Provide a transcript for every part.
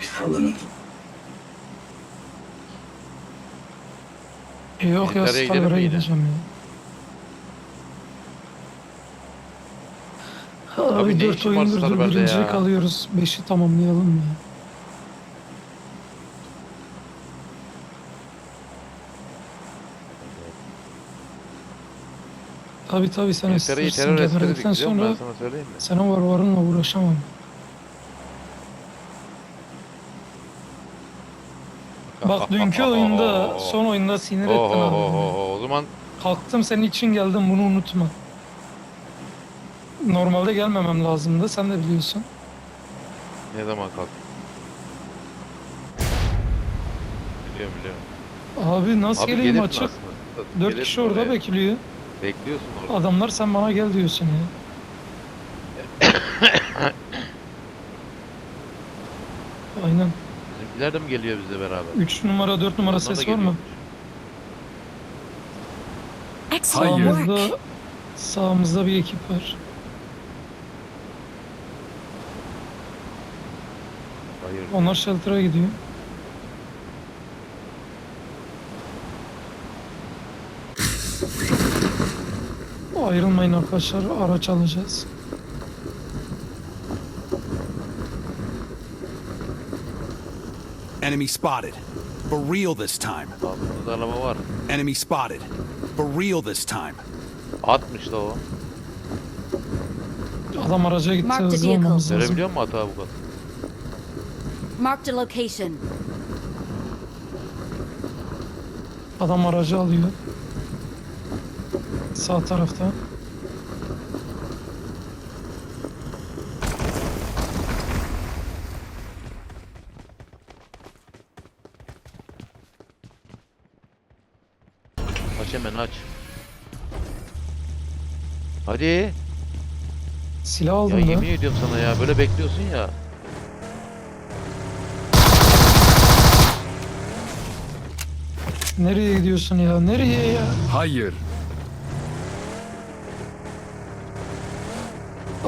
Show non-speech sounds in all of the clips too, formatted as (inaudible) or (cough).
Bir sallanın. Yok ya Militer'e gidelim gideceğim ya. Abi, Abi ne 4 işin var oyundur da Stalber'de birincilik ya? alıyoruz. 5'i tamamlayalım ya. Tabi tabi sen istersin terör geberdikten biliyor musun? sonra sana söyleyeyim mi? senin var varınla uğraşamam. Bak dünkü (laughs) oyunda son oyunda sinir ettin abi. oho. O zaman Kalktım senin için geldim bunu unutma. Normalde gelmemem lazımdı sen de biliyorsun. ne zaman kalk? Biliyorum biliyorum. Abi nasıl Abi geleyim gelirsin açık? aslında. 4 Gelirsin kişi orada oraya. bekliyor. Bekliyorsun orada. Adamlar sen bana gel diyorsun ya. (coughs) Aynen. Bizimkiler de mi geliyor bizle beraber? 3 numara 4 numara Onlar da ses var geliyormuş. mı? Excellent work. Sağımızda sağımızda bir ekip var. Hayır. Onlar shelter'a gidiyor. Ayrılmayın arkadaşlar. Araç alacağız. Enemy spotted. For real this time. Altımızda araba var. Enemy spotted. For real this time. Atmış da o. Adam araca gitti. Mark the Hızlı vehicle. olmamız lazım. Görebiliyor musun hata bu kadar? Marked a location. Adam aracı alıyor. Sağ tarafta. Hemen aç. Hadi. Silah Ya aldım da. yemin ediyorum sana ya. Böyle bekliyorsun ya. Nereye gidiyorsun ya? Nereye ya? Hayır.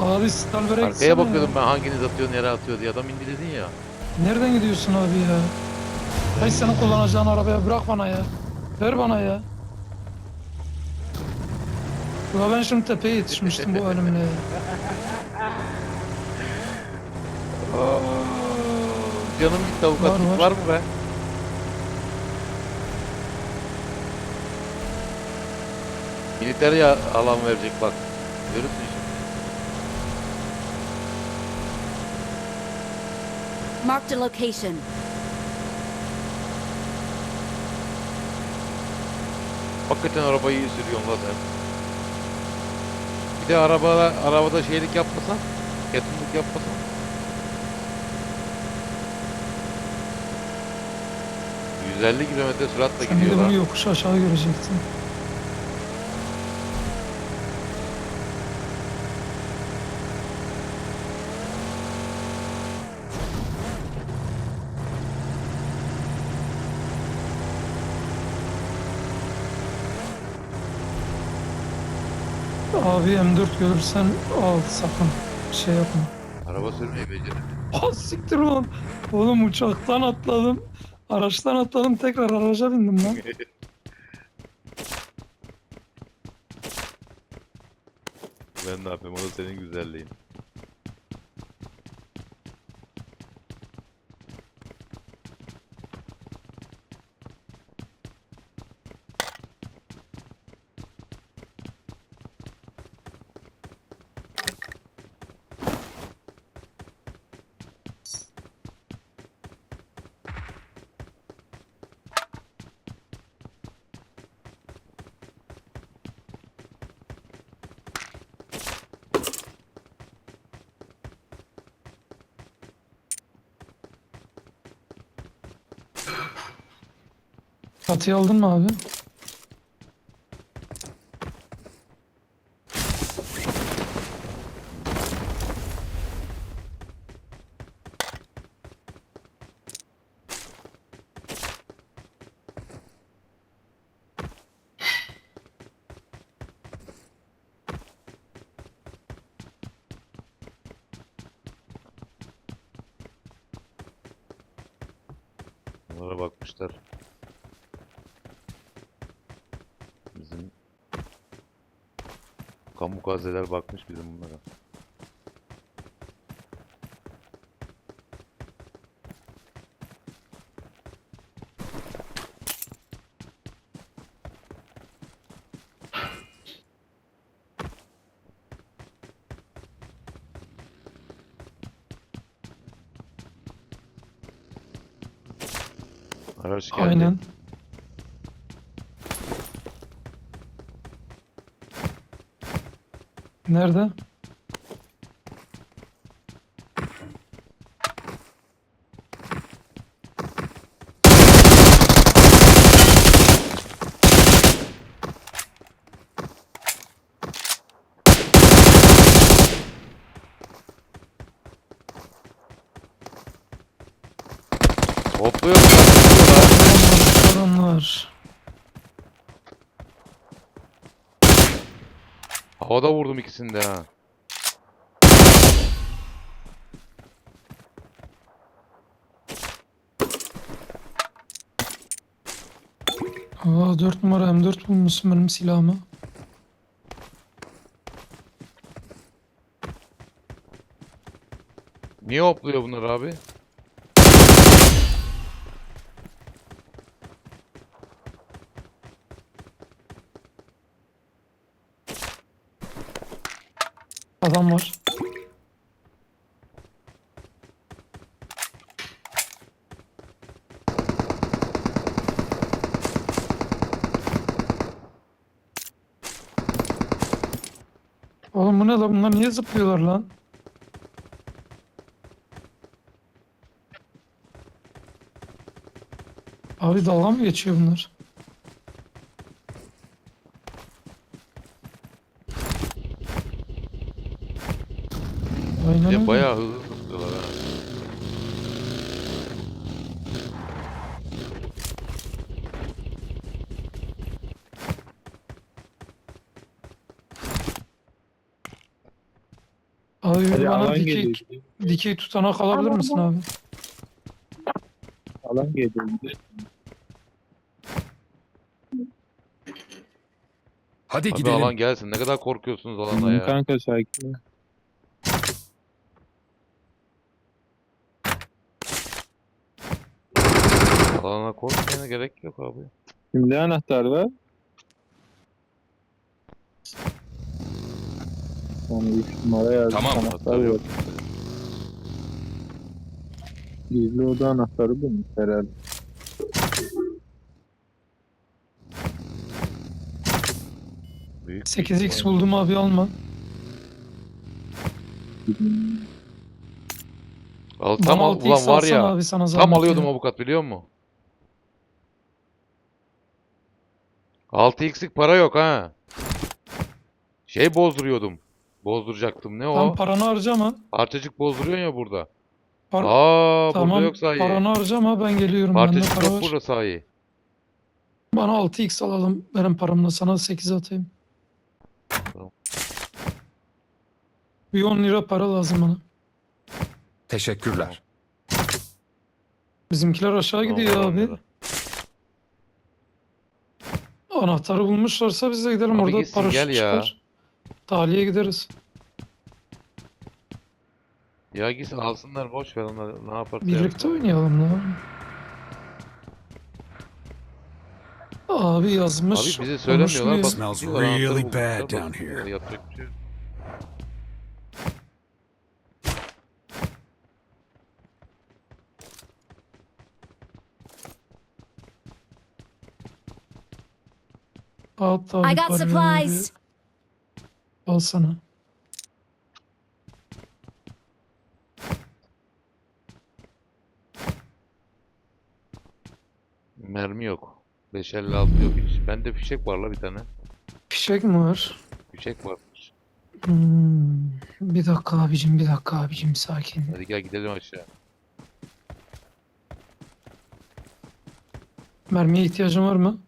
Abi Stalber'e Arkaya bakıyordum ya. ben hanginiz atıyor, nereye atıyor diye. Adam indi dedin ya. Nereden gidiyorsun abi ya? Hay senin kullanacağın arabaya bırak bana ya. Ver bana ya. Ulan ben şimdi tepeye yetişmiştim bu halimle ya. Canım gitti avukatlık Var, var, var. mı be? Militer ya alan verecek bak. Görürsün şimdi. Marked a location. Hakikaten arabayı iyi sürüyorsun lan sen. Bir de arabada, arabada şeylik yapmasan, yatımlık yapmasan. ...150 kilometre süratle Sen bir de gidiyor bunu lan. yokuş aşağı görecektin. Abi M4 görürsen al sakın. Bir şey yapma. Araba sürmeyi becerim. (laughs) Ah siktir ulan. Oğlum uçaktan atladım. Araçtan atladım tekrar araca bindim lan. (laughs) ben ne yapayım o da senin güzelliğin. Çatıyı aldın mı abi? Kamukazeler bakmış bizim bunlara. Araç geldi. Aynen. Nerede? Hopluyor. Adamlar. Havada vurdum ikisini de ha. Aa 4 numara M4 bulmuşsun benim silahımı. Niye hopluyor bunlar abi? Adam var. Oğlum bu ne lan? Bunlar niye zıplıyorlar lan? Abi dalga mı geçiyor bunlar? Öyle. bayağı hızlı zıplıyorlar ha. Abi Hadi bana alan dikey, geliyor. dikey tutanak alabilir misin abi? Alan geliyor. Hadi Abi gidelim. alan gelsin. Ne kadar korkuyorsunuz alana ya. kanka sakin. ol. Alana korkmaya gerek yok abi. Kimde anahtar var? Tamam 3 numara yazmış Tamam, anahtar yok. Gizli oda anahtarı bulmuş herhalde. Büyük 8x buldum abi alma. Al, tam Bana al, 6x ulan var alsana ya. Abi sana Tam zahmet alıyordum avukat biliyor musun? 6x'lik para yok ha. Şey bozduruyordum. Bozduracaktım. Ne o? Tam paranı harcama. Parçacık bozduruyorsun ya burada. Par- Aa burada tamam yok sahi. paranı harcama ben geliyorum. Bende Parçacık para yok var. burada sahi. Bana 6x alalım. Benim paramla sana 8 atayım. Tamam. Bir 10 lira para lazım bana. Teşekkürler. Bizimkiler aşağı gidiyor Tamam, abi. anladım. Anahtarı bulmuşlarsa biz de gidelim Abi orada gitsin, paraşüt gel ya. çıkar. Tahliye gideriz. Ya git alsınlar boş ver onlar ne yaparsa Birlikte yapsın. oynayalım lan. Abi yazmış. Abi bize söylemiyorlar. Bak, Smells really bad down here. Yapacak bir şey yok. Abi I got supplies. Al sana. Mermi yok. 556 yok hiç. Bende fişek var la bir tane. Fişek mi var? Fişek var. Hmm, bir dakika abicim bir dakika abicim sakin. Hadi gel gidelim aşağı. Mermiye ihtiyacın var mı?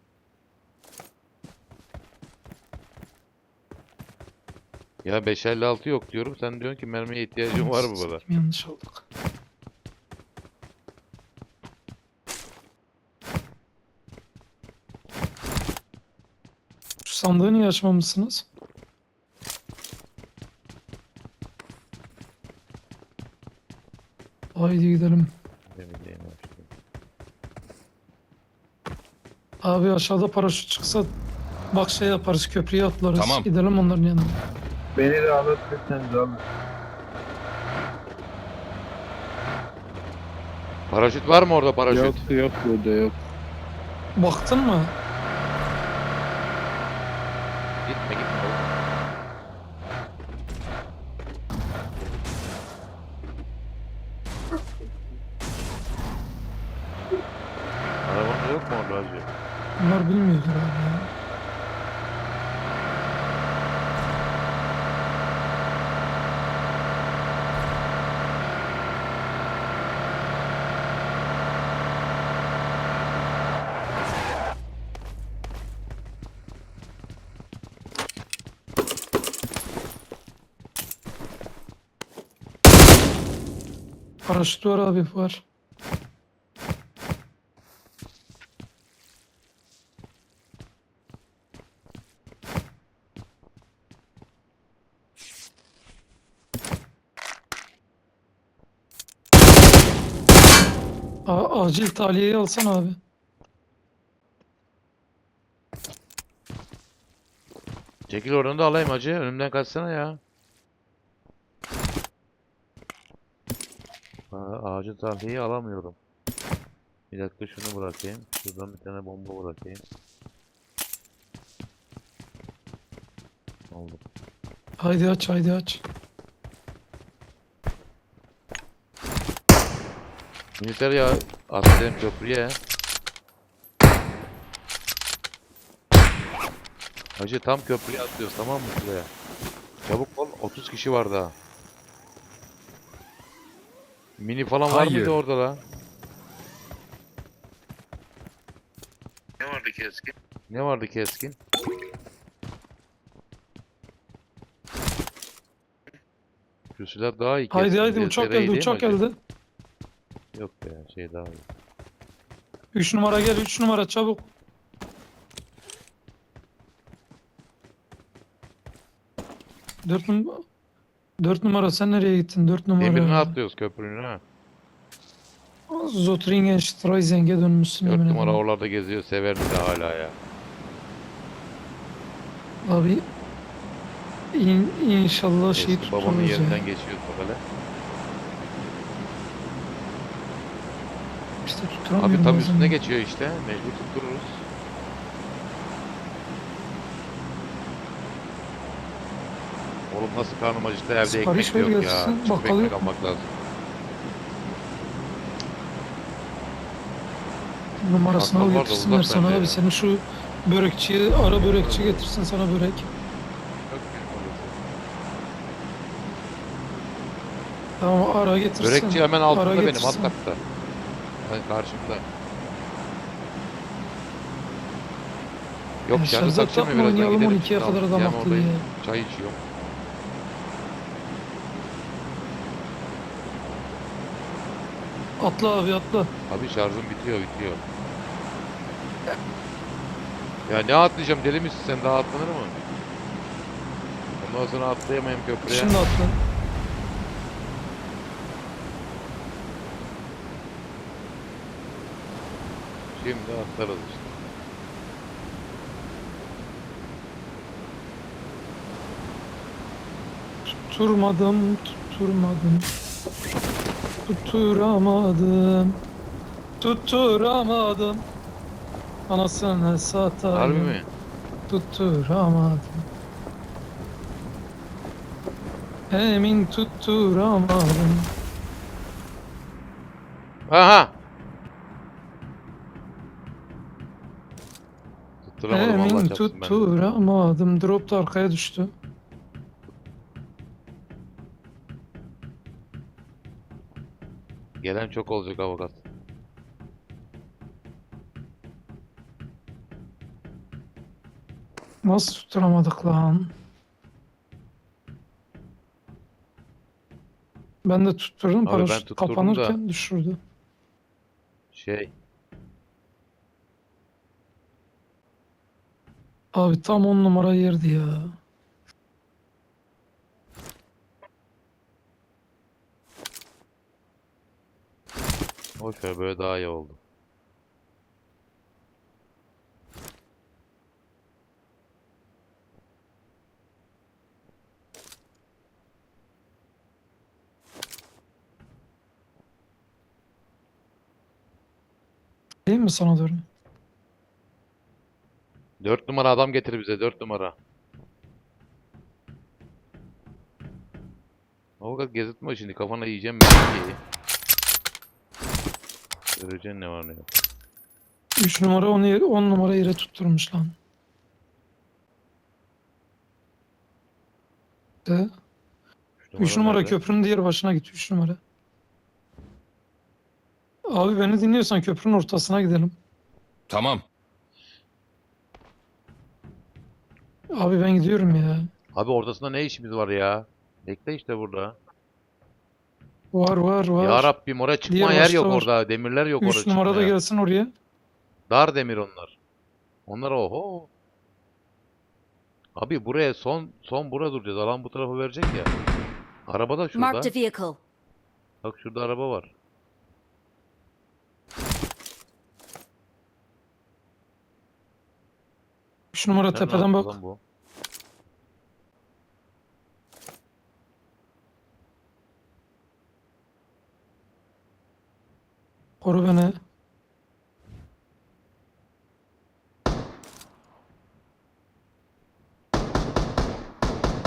Ya 556 yok diyorum. Sen diyorsun ki mermiye ihtiyacın var mı bana? Yanlış olduk. Şu sandığı niye açmamışsınız? Haydi gidelim. Abi. Abi aşağıda paraşüt çıksa bak şey yaparız köprüye atlarız. Tamam. Gidelim onların yanına. Beni de alabilirseniz alın. Paraşüt var mı orada paraşüt? Yok yok burada yok. Baktın mı? Gitme gitme. oğlum. Arabanın yok mu orada hacı? Bunlar bilmiyordur abi ya. Paraşüt var abi var. Acil tahliyeyi alsan abi. Çekil oradan da alayım hacı. Önümden kaçsana ya. Ağacı tahliyeyi alamıyorum. Bir dakika şunu bırakayım. Şuradan bir tane bomba bırakayım. Oldu. Haydi aç haydi aç. Militer ya atlayalım köprüye. Hacı tam köprüye atlıyoruz tamam mı şuraya? Çabuk ol 30 kişi var daha. Mini falan var Hayır. mıydı orada la? Ne vardı keskin? Ne vardı keskin? Şu silah daha iyi Haydi keskin. haydi Biraz uçak dereyi geldi değil mi uçak geldi. Yok be şey daha iyi. 3 numara gel 3 numara çabuk. Dört numara. Dört numara sen nereye gittin? Dört numara. Demirine atlıyoruz köprünün ha. Zotringen Streiseng'e dönmüşsün 4 yemin numara oralarda geziyor severdi de hala ya. Abi in, inşallah şeyi Eski babamın tuttururuz ya. yerinden geçiyoruz bak hele. İşte Abi tutturamıyorum tam üstüne geçiyor işte. Mecbur tuttururuz. Oğlum nasıl karnım acıktı evde Sipariş ekmek yok ya. gelsin, Çıkıp bakkal ekmek yok. almak lazım. Numarasını al Bakkal var da getirsinler uzak sana bence abi. ya. Seni şu börekçiye ara börekçi getirsin sana börek. Tamam ara getirsin. Börekçi hemen altında benim alt getirsin. katta. Hani karşımda. Yok Ya şarjı Şerzat yapma, birazdan oynayalım gidelim. 12'ye kadar adam oradayım. ya. Çay içiyorum. Atla abi atla. Abi şarjım bitiyor bitiyor. Ya ne atlayacağım deli misin sen daha atlanır mı? Ondan sonra atlayamayayım köprüye. Şimdi atla. Şimdi atlarız işte. Tutturmadım, tutturmadım. Tutturamadım. Tutturamadım. Anasını satayım. Harbi mi? Tutturamadım. Emin tutturamadım. Aha! Tutturamadım Allah Emin çarpsın ben. tutturamadım. Drop da arkaya düştü. Gelen çok olacak avukat. Nasıl tutturamadık lan? Ben de tutturdum. Abi ben Paraşüt tutturdum da- kapanırken düşürdü. Şey, Abi tam on numara yerdi ya. Boş ver böyle daha iyi oldu. Değil mi sana doğru? 4 numara adam getir bize 4 numara. Avukat gezitme şimdi kafana yiyeceğim ben ki. Göreceksin ne var ne yok. 3 numara 10 yer, 10 numara yere tutturmuş lan. De, Üç 3 numara nerede? köprünün diğer başına git 3 numara. Abi beni dinliyorsan köprünün ortasına gidelim. Tamam. Abi ben gidiyorum ya. Abi ortasında ne işimiz var ya? Bekle işte burada. Var var var. Ya Rabbim oraya çıkma Diğer yer başta yok var. orada. Demirler yok orada 3 numara da çıkmaya. gelsin oraya. Dar demir onlar. Onlar oho. Abi buraya son son burada duracağız. Alan bu tarafa verecek ya. Araba da şurada. Marked a vehicle. Bak şurada araba var. Üç numara Nereden tepeden attı bak. lan bu? Koru beni.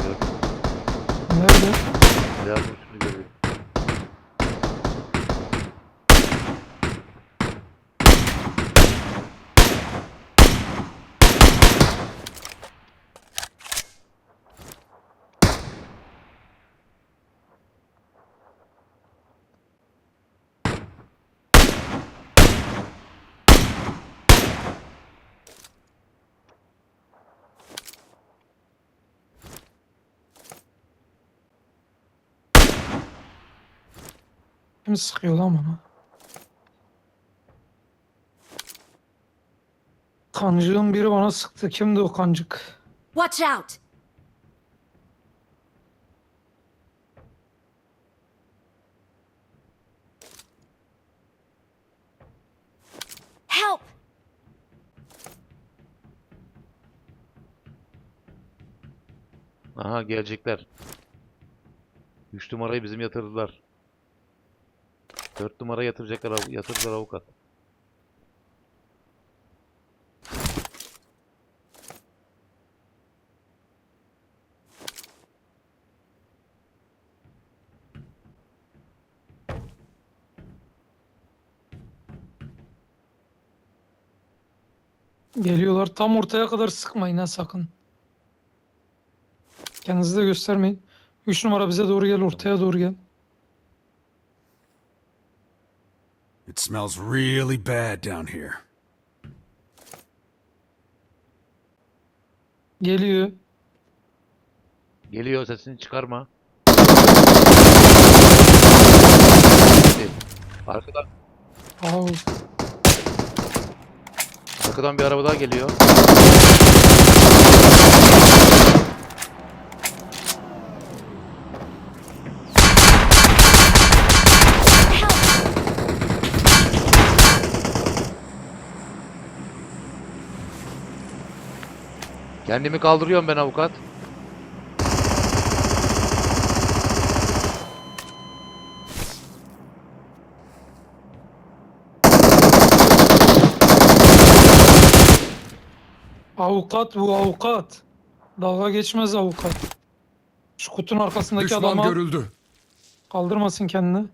Gördüm. Nerede? Lazım şunu göreyim. Kim sıkıyor lan bana? Kancığın biri bana sıktı. Kimdi o kancık? Watch out! Help! Aha gelecekler. 3 numarayı bizim yatırdılar. 4 numara yatıracaklar yatırdılar avukat. Geliyorlar. Tam ortaya kadar sıkmayın ha sakın. Kendinizi de göstermeyin. 3 numara bize doğru gel. Ortaya doğru gel. It smells really bad down here. Geliyor. Geliyor sesini çıkarma. Arkadan Au. arkadan bir araba daha geliyor. Kendimi kaldırıyorum ben avukat. Avukat bu avukat. Dalga geçmez avukat. Şu kutunun arkasındaki Düşman adamı al. görüldü. kaldırmasın kendini.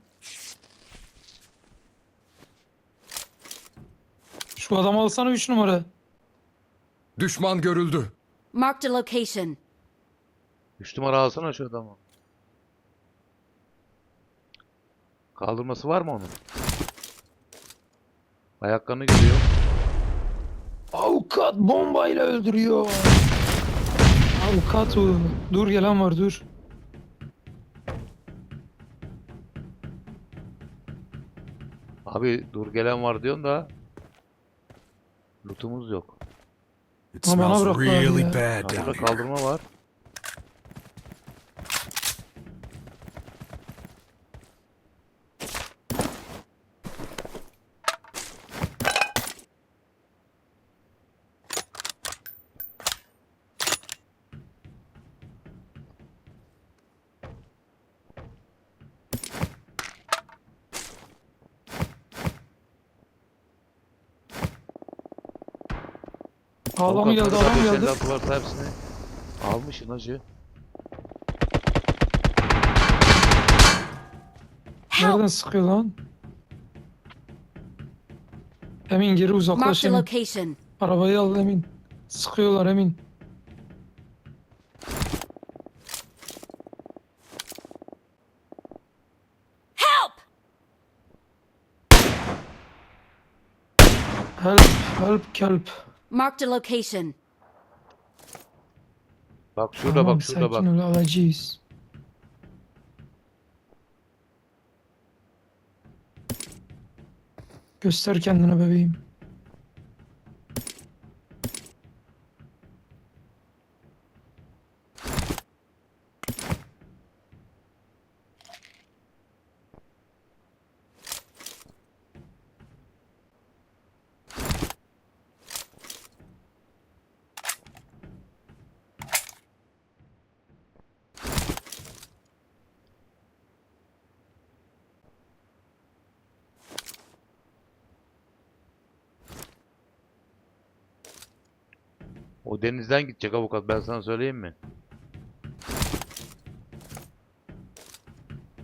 Şu adamı alsana 3 numara. Düşman görüldü. Marked a location. 3 numara alsana şu adamı. Kaldırması var mı onun? Ayaklarını görüyor. Avukat bombayla öldürüyor. Avukat o. Dur gelen var dur. Abi dur gelen var diyorsun da lootumuz yok. It Ama bana smells lan really ya. bad down here. kaldırma var. Ağlamı geldi adam da geldi. 556 varsa hepsini almışsın hacı. Nereden Help! sıkıyor lan? Emin geri uzaklaş Emin. Arabayı al Emin. Sıkıyorlar Emin. Help! Help, help, kelp. Marked a location. Bak şurada Tamam, bak şurada bak. ol alacağız. Göster kendine bebeğim. O denizden gidecek avukat ben sana söyleyeyim mi?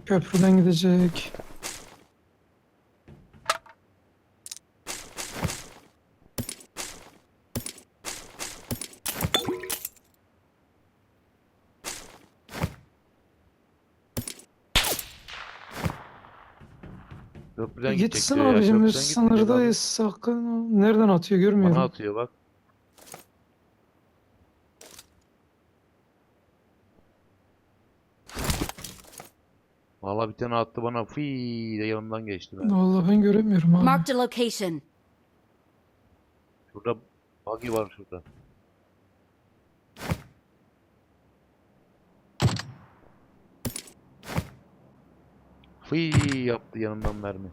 Köprüden gidecek. Köprüden gidecek Gitsin diyor ya, abicim biz köprüden gitmeyecek abi. sınırdayız. Sakın. Nereden atıyor görmüyorum. Bana atıyor bak. Vallahi bir tane attı bana fii de yanımdan geçti ben. Vallahi ben göremiyorum abi. Marked a location. Şurada buggy var şurada. Fii yaptı yanımdan mermi.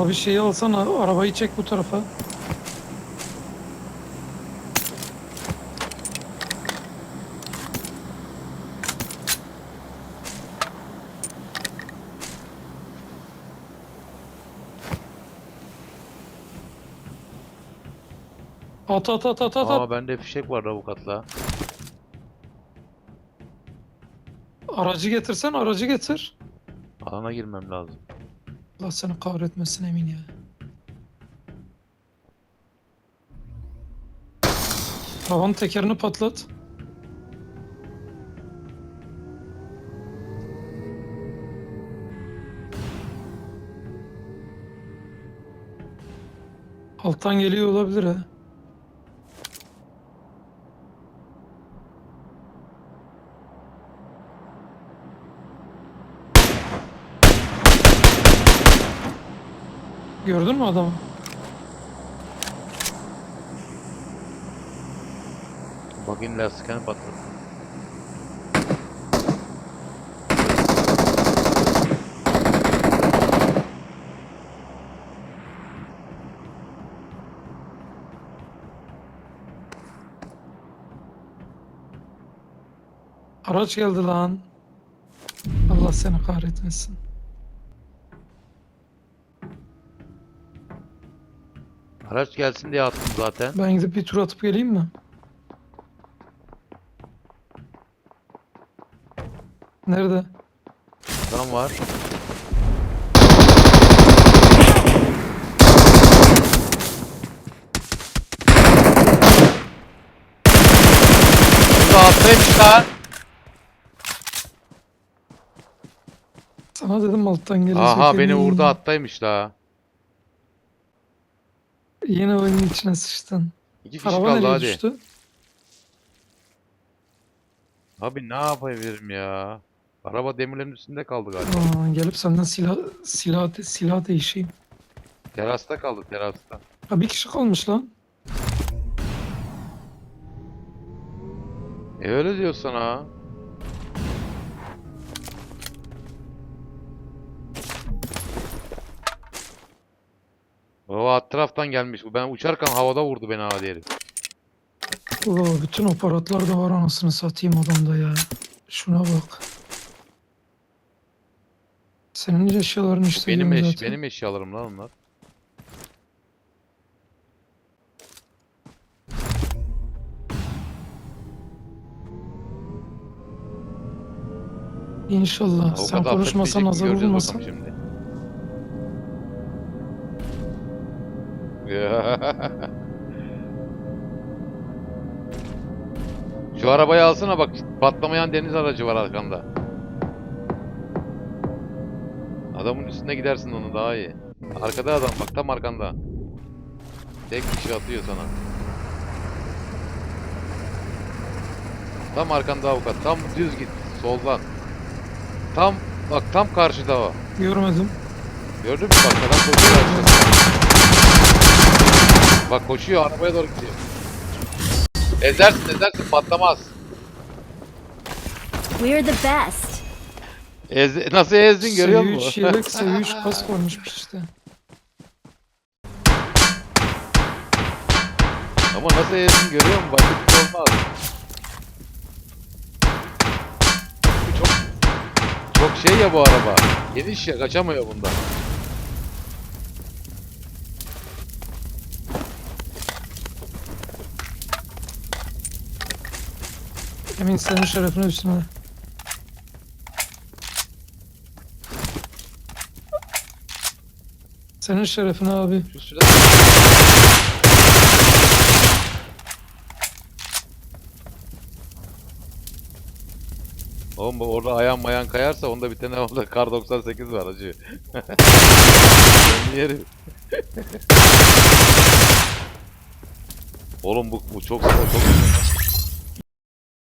Abi şeyi alsana arabayı çek bu tarafa. At at at at at. at. Aa bende fişek var avukatla. Aracı getirsen aracı getir. Alana girmem lazım. Allah seni kahretmesin emin ya. Arabanın tekerini patlat. Alttan geliyor olabilir ha. Gördün mü adamı? Buggy'nin lastiklerini patlattı. Araç geldi lan. Allah seni kahretmesin. Araç gelsin diye attım zaten. Ben gidip bir tur atıp geleyim mi? Nerede? Adam var. Alttaymış lan. Sana dedim alttan gelecek. Aha beni vurdu attaymış la. Yine oyunun içine sıçtın. İki kişi Araba kaldı nereye hadi. düştü? Abi ne yapabilirim ya? Araba demirlerin üstünde kaldı galiba. Aa, gelip senden silah silah silah değişeyim. Terasta kaldı terasta. Ha bir kişi kalmış lan. E öyle diyorsan ha. O alt taraftan gelmiş. Ben uçarken havada vurdu beni hadi herif. Oo, bütün aparatlar da var anasını satayım adamda ya. Şuna bak. Senin eşyaların işte Benim eş, zaten. benim eşyalarım lan onlar. İnşallah. Avukat Sen konuşmasan nazar bakalım şimdi. (laughs) Şu arabayı alsana bak patlamayan deniz aracı var arkanda. Adamın üstüne gidersin onu daha iyi. Arkada adam bak tam arkanda. Tek kişi atıyor sana. Tam arkanda avukat. Tam düz git soldan. Tam bak tam karşıda o. Görmedim. Gördün mü bak adam koşuyor. Bak koşuyor arabaya doğru gidiyor. Ezersin ezersin patlamaz. We're the best. Ez, nasıl ezdin görüyor musun? S3 yelek S3 kask varmış işte. Ama nasıl ezdin görüyor musun? Başka bir şey olmaz. Çok çok şey ya bu araba. Geniş ya kaçamıyor bundan. Emin senin şerefine üstüne. Senin şerefine abi. Oğlum bu orada ayağın mayan kayarsa onda bir tane orada kar 98 var acı. yerim. Oğlum bu, bu çok çok